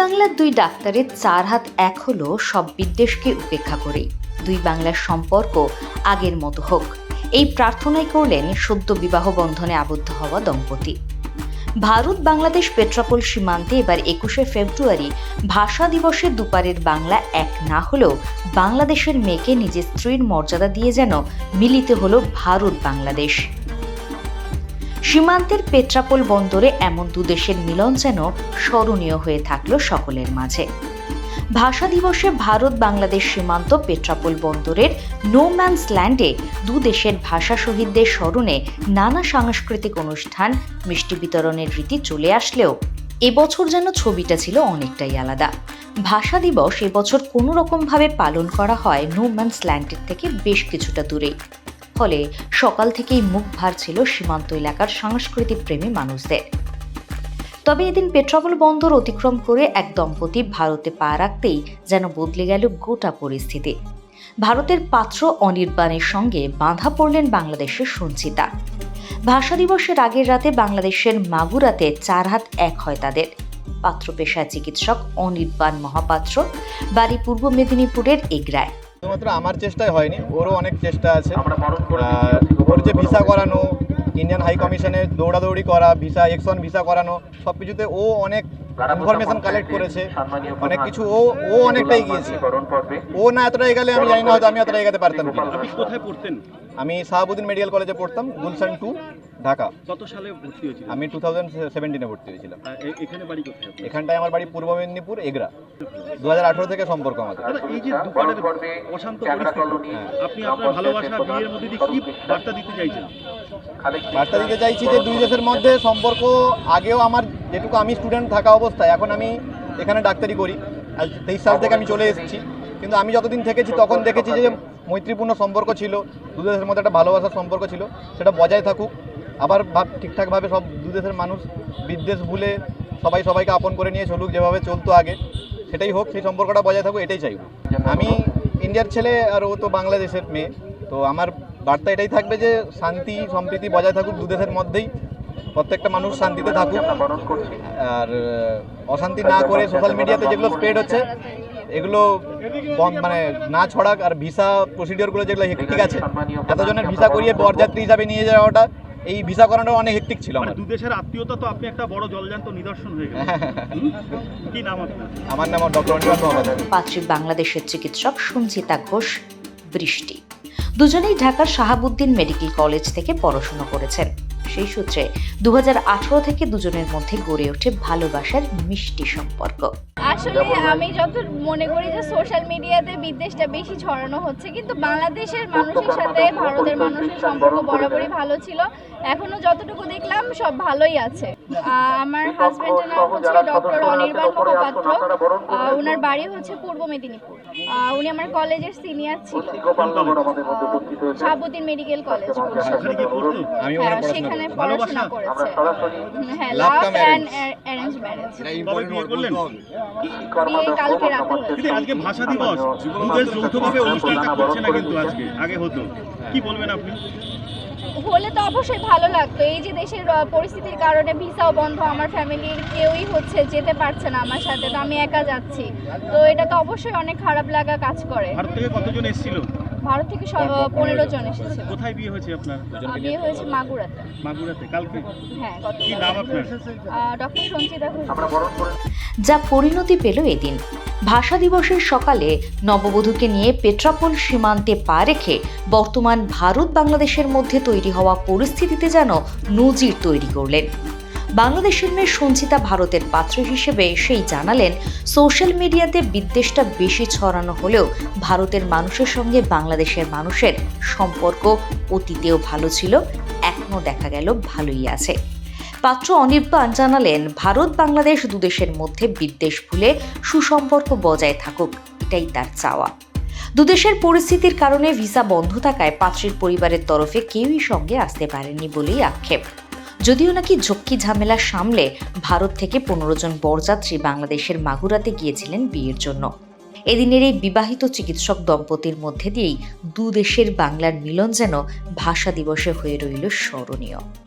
বাংলার দুই ডাক্তারের চার হাত এক হলো সব বিদ্বেষকে উপেক্ষা করে। দুই বাংলার সম্পর্ক আগের মতো হোক। এই প্রার্থনাই করলেন সদ্য বিবাহ বন্ধনে আবদ্ধ হওয়া দম্পতি। ভারত বাংলাদেশ পেট্রাপোল সীমান্তে এবার একুশে ফেব্রুয়ারি ভাষা দিবসে দুপারের বাংলা এক না হলেও বাংলাদেশের মেয়েকে নিজের স্ত্রীর মর্যাদা দিয়ে যেন মিলিত হলো ভারত বাংলাদেশ। সীমান্তের পেট্রাপোল বন্দরে এমন দুদেশের মিলন যেন স্মরণীয় হয়ে থাকল সকলের মাঝে। ভাষা দিবসে ভারত বাংলাদেশ সীমান্ত পেট্রাপোল বন্দরের নো ম্যানস ল্যান্ডে দু দেশের ভাষা শহীদদের স্মরণে নানা সাংস্কৃতিক অনুষ্ঠান, মিষ্টি বিতরণের রীতি চলে আসলেও এবছর যেন ছবিটা ছিল অনেকটাই আলাদা। ভাষা দিবস এবছর কোনো রকমভাবে পালন করা হয় নো ম্যানস ল্যান্ডের থেকে বেশ কিছুটা দূরে। ফলে সকাল থেকেই মুখ ভার ছিল সীমান্ত এলাকার সাংস্কৃতিক প্রেমী মানুষদের। তবে এদিন পেট্রাপোল বন্দর অতিক্রম করে এক দম্পতি ভারতে পা রাখতেই যেন বদলে গেল গোটা পরিস্থিতি। ভারতের পাত্র অনির্বাণের সঙ্গে বাঁধা পড়লেন বাংলাদেশের সঞ্চিতা। ভাষা দিবসের আগের রাতে বাংলাদেশের মাগুরাতে চার হাত এক হয় তাদের। পাত্র পেশায় চিকিৎসক অনির্বাণ মহাপাত্র বাড়ি পূর্ব মেদিনীপুরের এগরায়। শুধুমাত্র আমার চেষ্টায় হয়নি ওরও অনেক চেষ্টা আছে। ওর যে ভিসা করানো ইন্ডিয়ান হাই কমিশনে দৌড়াদৌড়ি করা ভিসা এক্সন ভিসা করানো সব কিছুতে ও অনেক ইনফরমেশন কালেক্ট করেছে। অনেক কিছু ও ও অনেকটাই গিয়েছে। ও না এতটা এগালে আমি জানি না হয়তো আমি এতটা এগাতে পারতাম কোথায় পড়তেন? আমি শাহাবুদ্দিন মেডিকেল কলেজে পড়তাম গুলশান টু ঢাকা। কত সালে ভর্তি হয়েছিল? আমি টু থাউজেন্ড সেভেন্টিনে ভর্তি হয়েছিলাম। এখানে বাড়ি কোথায় এখানটায় আমার বাড়ি পূর্ব মেদিনীপুর এগরা। দু হাজার আঠারো থেকে সম্পর্ক আমাদের। এই যে অশান্ত পরিস্থিতি। আপনি আপনার ভালোবাসা বিয়ের মধ্যে দিয়ে কি বার্তা দিতে চাইছেন? বার্তা দিতে চাইছি যে দুই দেশের মধ্যে সম্পর্ক আগেও আমার যেটুকু আমি স্টুডেন্ট থাকা অবস্থায় এখন আমি এখানে ডাক্তারি করি। আজ তেইশ সাল থেকে আমি চলে এসেছি। কিন্তু আমি যতদিন থেকেছি তখন দেখেছি যে মৈত্রীপূর্ণ সম্পর্ক ছিল দু দেশের মধ্যে একটা ভালোবাসার সম্পর্ক ছিল সেটা বজায় থাকুক। আবার ভাব ঠিকঠাকভাবে সব দু দেশের মানুষ বিদ্বেষ ভুলে সবাই সবাইকে আপন করে নিয়ে চলুক, যেভাবে চলতো আগে, সেটাই হোক, সেই সম্পর্কটা বজায় থাকুক, এটাই চাইব। আমি ইন্ডিয়ার ছেলে আর ও তো বাংলাদেশের মেয়ে, তো আমার বার্তা এটাই থাকবে যে শান্তি, সম্প্রীতি বজায় থাকুক দু দেশের মধ্যেই, প্রত্যেকটা মানুষ শান্তিতে থাকুক। আর অশান্তি না করে সোশ্যাল মিডিয়াতে যেগুলো স্প্রেড হচ্ছে, এগুলো মানে না ছড়াক, আর ভিসা প্রসিডিওরগুলো যেগুলো ঠিক আছে, এতজনের ভিসা করিয়ে বরযাত্রী হিসাবে নিয়ে যাওয়াটা এই ভিসা করানো অনেক হেক্টিক ছিল মানে আমার দু দেশের আত্মীয়তা তো আপনি একটা বড় জলজান্ত নিদর্শন হয়ে গেল। কি নাম আপনার? আমার নাম ডক্টর অনির্বাণ মহাপাত্র পাত্রী বাংলাদেশের চিকিৎসক সঞ্চিতা ঘোষ বৃষ্টি। দুজনেই ঢাকার শাহাবুদ্দিন মেডিকেল কলেজ থেকে পড়াশোনা করেছেন। সেই সূত্রে দু হাজার আঠারো থেকে দুজনের মধ্যে গড়ে ওঠে ভালোবাসার মিষ্টি সম্পর্ক। আসলে আমি যত মনে করি যে সোশ্যাল মিডিয়াতে বিদ্বেষটা বেশি ছড়ানো হচ্ছে কিন্তু বাংলাদেশের মানুষের সাথে ভারতের মানুষের সম্পর্ক বরাবরই ভালো ছিল। এখনও যতটুকু দেখলাম সব ভালোই আছে। আমার হাজবেন্ডের নাম হচ্ছে ডক্টর অনির্বাণ মহাপাত্র আহ, ওনার বাড়ি হচ্ছে পূর্ব মেদিনীপুর। উনি আমার কলেজের সিনিয়র ছিল কোন শাহাবুদ্দিন মেডিকেল কলেজ হ্যাঁ সেখানে পড়াশোনা করেছে। হ্যাঁ লাভ অ্যান্ড অ্যারেঞ্জ ম্যারেজ কালকে রাতে হয়েছে আজকে ভাষা দিবস। যৌথভাবে অনুষ্ঠানটা করছে না কিন্তু আজকে। আগে হতো। কি বলবেন আপনি? হলে তো অবশ্যই ভালো লাগতো। এই যে দেশের পরিস্থিতির কারণে ভিসাও বন্ধ আমার ফ্যামিলির কেউই হচ্ছে যেতে পারছে না আমার সাথে তো আমি একা যাচ্ছি। তো এটা তো অবশ্যই অনেক খারাপ লাগা কাজ করে। ভারত থেকে কতজন এসেছিল? ভারত থেকে পনেরো জন এসেছে কোথায় বিয়ে হয়েছে আপনার? বিয়ে হয়েছে মাগুরাতে। মাগুরাতে কালকে? হ্যাঁ কি নাম আপনার? ডক্টর সঞ্চিতা ঘোষ। যা পরিণতি পেল এদিন। ভাষা দিবসের সকালে নববধূকে নিয়ে পেট্রাপোল সীমান্তে পা রেখে বর্তমান ভারত বাংলাদেশের মধ্যে তৈরি হওয়া পরিস্থিতিতে যেন নজির তৈরি করলেন। বাংলাদেশের মেয়ে সঞ্চিতা ভারতের পাত্র হিসেবে সেই জানালেন, সোশ্যাল মিডিয়াতে বিদ্বেষটা বেশি ছড়ানো হলেও ভারতের মানুষের সঙ্গে বাংলাদেশের মানুষের সম্পর্ক অতীতেও ভালো ছিল এখনও দেখা গেল ভালোই আছে। পাত্র অনির্বাণ জানালেন, ভারত বাংলাদেশ দুদেশের মধ্যে বিদ্বেষ ভুলে সুসম্পর্ক বজায় থাকুক, এটাই তার চাওয়া। দুদেশের পরিস্থিতির কারণে ভিসা বন্ধ থাকায় পাত্রীর পরিবারের তরফে কেউই সঙ্গে আসতে পারেনি বলেই আক্ষেপ। যদিও নাকি ঝক্কি ঝামেলা সামলে ভারত থেকে পনেরো জন বরযাত্রী বাংলাদেশের মাগুরাতে গিয়েছিলেন বিয়ের জন্য। এদিনের এই বিবাহিত চিকিৎসক দম্পতির মধ্যে দিয়েই দু দেশের বাংলার মিলন যেন ভাষা দিবসে হয়ে রইল স্মরণীয়।